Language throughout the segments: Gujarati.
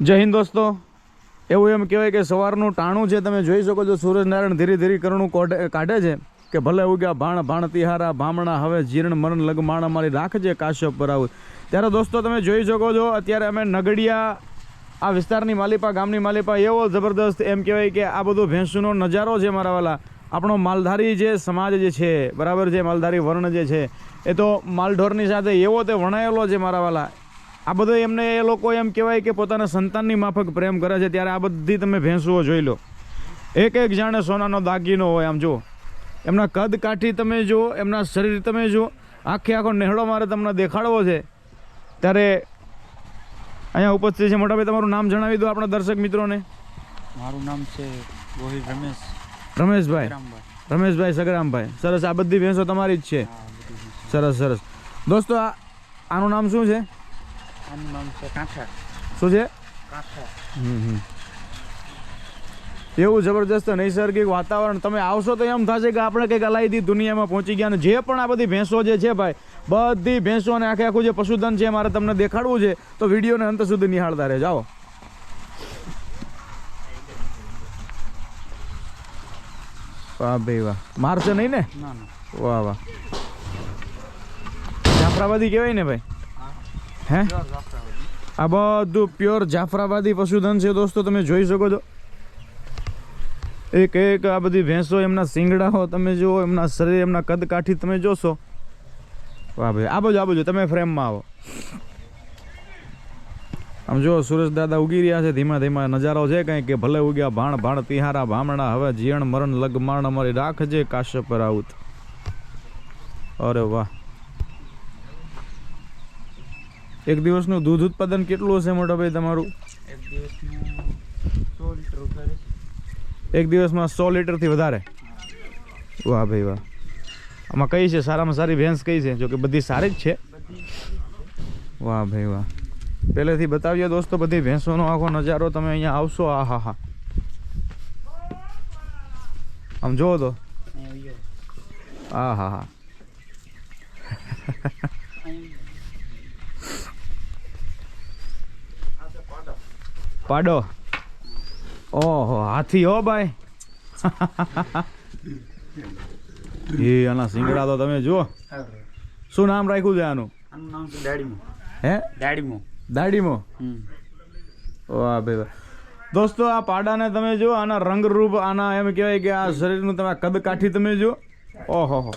જય હિન્દ દોસ્તો. એવું એમ કહેવાય કે સવારનું ટાણું છે તમે જોઈ શકો છો, સૂરજનારાયણ ધીરે ધીરે કરણું કોઢે- કાઢે છે કે ભલે ઉગ્યા ભાણ ભાણ તિહારા, ભામણા, હવે જીર્ણ, મરણ, લગમાણ મારી રાખજે કાશ્યપ પર આવું. ત્યારે દોસ્તો તમે જોઈ શકો છો, અત્યારે અમે નગડિયા, આ વિસ્તારની માલિપા, ગામની માલિપા એવો જબરદસ્ત એમ કહેવાય કે આ બધો ભેંસુનો નજારો છે મારા વાલા. આપણો માલધારી જે સમાજ જે છે, બરાબર જે માલધારી વર્ણ જે છે, એ તો માલઢોરની સાથે એવો તે વણાયેલો છે મારા વાલા. આ બધો એમને એ લોકો એમ કહેવાય કે પોતાના સંતાનની માફક પ્રેમ કરે છે ત્યારે આ બધી તમે ભેંસુઓ જોઈ લો. એક એક જાણે સોનાનો દાગીનો હોય આમ જુઓ. એમના કદ કાઠી તમે જુઓ એમના શરીર તમે જુઓ. આખે આખો નેહળો મારે તમને દેખાડવો છે. ત્યારે અહીંયા ઉપસ્થિત છે મોટાભાઈ તમારું નામ જણાવી દો આપણા દર્શક મિત્રોને. મારું નામ છે ગોહિલ રમેશ. રમેશભાઈ. રમેશભાઈ સગરામભાઈ. સરસ આ બધી ભેંસો તમારી જ છે. સરસ સરસ. દોસ્તો આનું નામ શું છે? આનું નામ છે કાંઠા. શું છે? કાંઠા. હમ હમ. એવું જબરજસ્ત નૈસર્ગિક વાતાવરણ. તમે આવશો તો એમ થશે કે આપણે કંઈક અલાયદી દુનિયામાં પહોંચી ગયા અને જે પણ આ બધી ભેંસો જે છે ભાઈ બધી ભેંસો અને આખે આખું જે પશુધન છે મારે તમને દેખાડવું છે તો વિડીયોને અંત સુધી નિહાળતા રહે જાઓ વાહ ભાઈ વાહ. મારશે નહીં ના. વાહ વાહ. જાફરાબાદી કહેવાય ને ભાઈ? હે? આ બધું પ્યોર જાફરાબાદી પશુધન છે દોસ્તો, તમે જોઈ શકો છો. એક એક આ બધી ભેંસો, એમના શિંગડાઓ તમે જુઓ, એમના શરીર, એમના કદ કાઠી તમે જોશો. વાહ ભાઈ, આ બાજુ આ બાજુ, તમે ફ્રેમમાં આવો. આમ જો સુરેશ દાદા ઉગી રહ્યા છે, ધીમા ધીમા નજારો છે કંઈ કે ભલે ઉગ્યા ભાણ ભાણ તિહારા ભામણા, હવે જીણ મરણ લગમાણ અમારી રાખજે કાશ્યપ આવું. અરે વાહ. એક દિવસનું દૂધ ઉત્પાદન કેટલું હશે મોટા ભાઈ તમારું? એક દિવસનું સો લીટર એક દિવસમાં સો લીટરથી વધારે? વાહ ભાઈ વાહ. આમાં કઈ છે? સારામાં સારી ભેંસ કઈ છે? જો કે બધી સારી જ છે. વાહ ભાઈ વાહ. પહેલેથી બતાવીએ દોસ્તો બધી ભેંસોનો આખો નજારો તમે અહીંયા આવશો. આ હા હા. આમ જુઓ તો. આ હા હા. પાડો. ઓહો હાથી હો ભાઈ. એ આના સિંગડા તો તમે જુઓ. શું નામ રાખ્યું છે આનું? આનું નામ છે દાડીમો. હે? દાડીમો. દાડીમો? વાહ ભાઈ દોસ્તો આ પાડાને તમે જુઓ આના રંગરૂપ આના એમ કહેવાય કે આ શરીરનું તમે કદ કાઠી તમે જુઓ. ઓહો હો.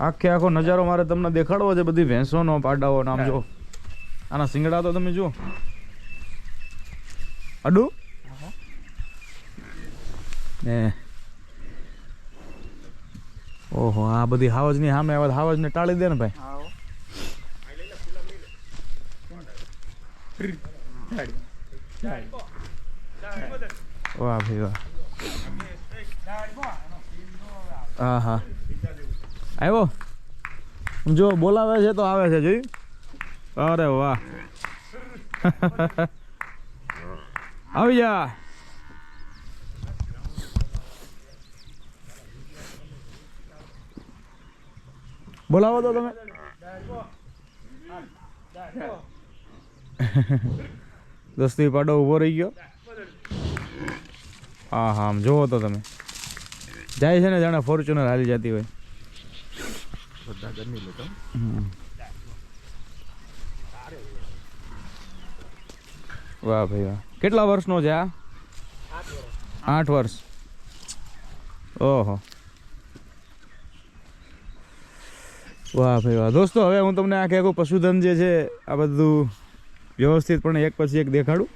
આખે આખો નજારો મારે તમને દેખાડવો છે બધી ભેંસોનો પાડાઓ નામ જો આના સિંગડા તો તમે જુઓ. અડુ? ને. ઓહો આ બધી હાવજની સામે આવે હાવજને ટાળી દે ને ભાઈ. વાહ ભાઈ વાહ. હા હા આવ્યો જો બોલાવે છે તો આવે છે જોઈ અરે વાહ આવી જા બોલાવો તો તમે દસ્તી પાડો ઊભો રહી ગયો હા હા આમ જોવો તો તમે જાય છે ને જાણે ફોર્ચ્યુનર હાલી જતી હોય હમ. વાહ ભાઈ વાહ. કેટલા વર્ષનો છે આ? આઠ વર્ષ. ઓહો. વાહ ભાઈ વાહ. દોસ્તો હવે હું તમને આખે આખું પશુધન જે છે આ બધું વ્યવસ્થિતપણે એક પછી એક દેખાડું.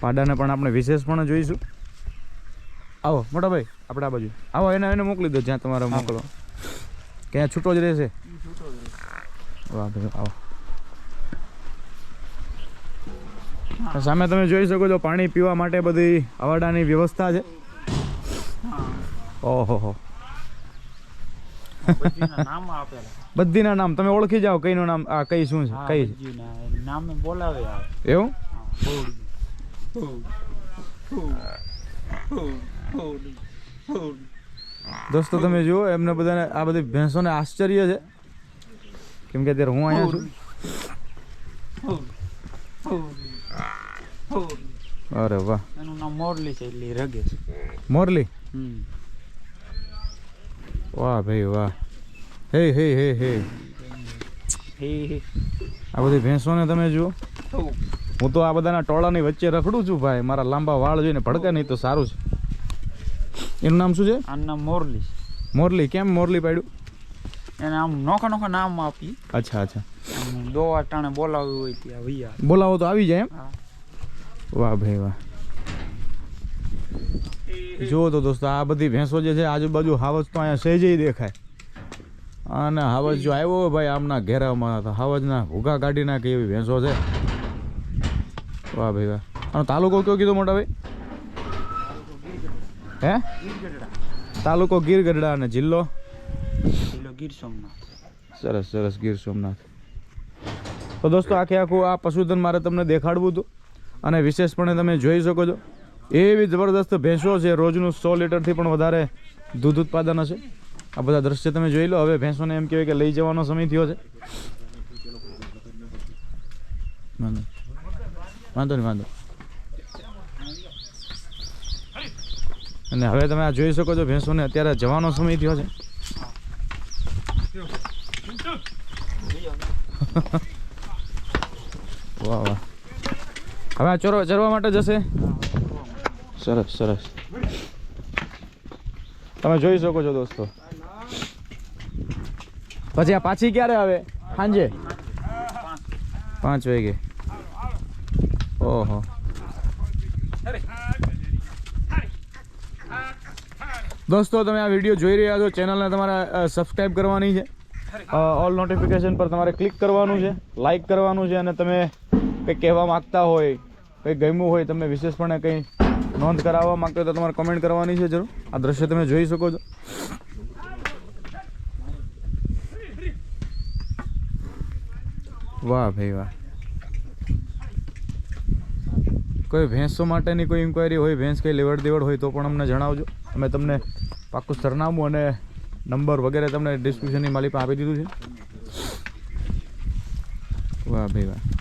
પાડાને પણ આપણે વિશેષ પણ જોઈશું. આવો મોટા ભાઈ આપણે આ બાજુ. આવો એને એને મોકલી દો જ્યાં તમારે મોકલો ક્યાં છૂટો જ રહેશે? વાહ ભાઈ આવો. સામે તમે જોઈ શકો છો પાણી પીવા માટે બધી અવાડાની વ્યવસ્થા છે. ઓહો. હો બધીના નામ તમે ઓળખી જાઓ કઈનું નામ આ કઈ શું છે કઈ બોલાવે એવું. દોસ્તો તમે જુઓ એમને બધાને આ બધી ભેંસોને આશ્ચર્ય છે. કેમ કે અત્યારે હું અહીંયા છું. અરે વાહ. એનું નામ મોરલી છે એટલે રગે છે. મોરલી? વાહ ભાઈ વાહ. હે હે હે હે. આ બધી ભેંસોને તમે જુઓ. હું તો આ બધાના ટોળાની વચ્ચે રખડું છું ભાઈ. મારા લાંબા વાળ જોઈને ભડકે નહીં તો સારું છે. એનું નામ શું છે? આનું નામ મોરલી મોરલી. કેમ મોરલી પાડ્યું? એને આમ નોખા નોખા નામ આપી. અચ્છા અચ્છા. દોવા ટાણે બોલાવ્યું હોય ત્યાં ભૈયા બોલાવો તો આવી જાય એમ? વાહ ભાઈ વાહ. જુઓ તો દોસ્તો આ બધી ભેંસો જે છે આજુબાજુ હાવજ તો અહીંયા સહેજે દેખાય. અને હાવજ જો આવ્યો હોય ભાઈ આમના ઘેરામાં તો હાવજના ભૂગા કાઢી નાખે એવી ભેંસો છે. વાહ ભાઈ વાહ. અને તાલુકો કયો કીધો મોટા ભાઈ? હે? તાલુકો ગીર ગઢડા અને જિલ્લો? પેલો ગીર સોમનાથ. સરસ સરસ ગીર સોમનાથ. તો દોસ્તો, આખે આખું આ પશુધન મારે તમને દેખાડવું હતું અને વિશેષપણે તમે જોઈ શકો છો. એવી જબરદસ્ત ભેંસો છે, રોજનું સો લીટરથી પણ વધારે દૂધ ઉત્પાદન હશે. આ બધા દ્રશ્ય તમે જોઈ લો. હવે ભેંસોને એમ કહેવાય કે લઈ જવાનો સમય થયો છે. વાંધો નહીં. વાંધો અને હવે તમે આ જોઈ શકો છો ભેંસોને અત્યારે જવાનો સમય થયો છે વાહ વાહ હવે આ ચરવા ચરવા માટે જશે? સરસ સરસ. તમે જોઈ શકો છો દોસ્તો. પછી આ પાછી ક્યારે આવે? સાંજે? પાંચ વાગે. ઓહો. દોસ્તો તમે આ વીડિયો જોઈ રહ્યા છો. ચેનલને તમારે સબસ્ક્રાઈબ કરવાની છે. ઓલ નોટિફિકેશન પર તમારે ક્લિક કરવાનું છે લાઇક કરવાનું છે અને તમે કંઈ કહેવા માગતા હોય કંઈ ગમ્યું હોય તમને વિશેષપણે કંઈ નોંધ કરાવવા માગતો હોય તો તમારે કમેન્ટ કરવાની છે જરૂર. આ દ્રશ્ય તમે જોઈ શકો છો. વાહ ભાઈ વાહ. કોઈ ભેંસો માટેની કોઈ ઇન્ક્વાયરી હોય, ભેંસ કંઈ લેવડ દેવડ હોય તો પણ અમને જણાવજો. અમે તમને પાક્કું સરનામું અને નંબર વગેરે તમને ડિસ્ક્રિપ્શનની માલિકા આપી દીધું છે. વાહ ભાઈ વાહ.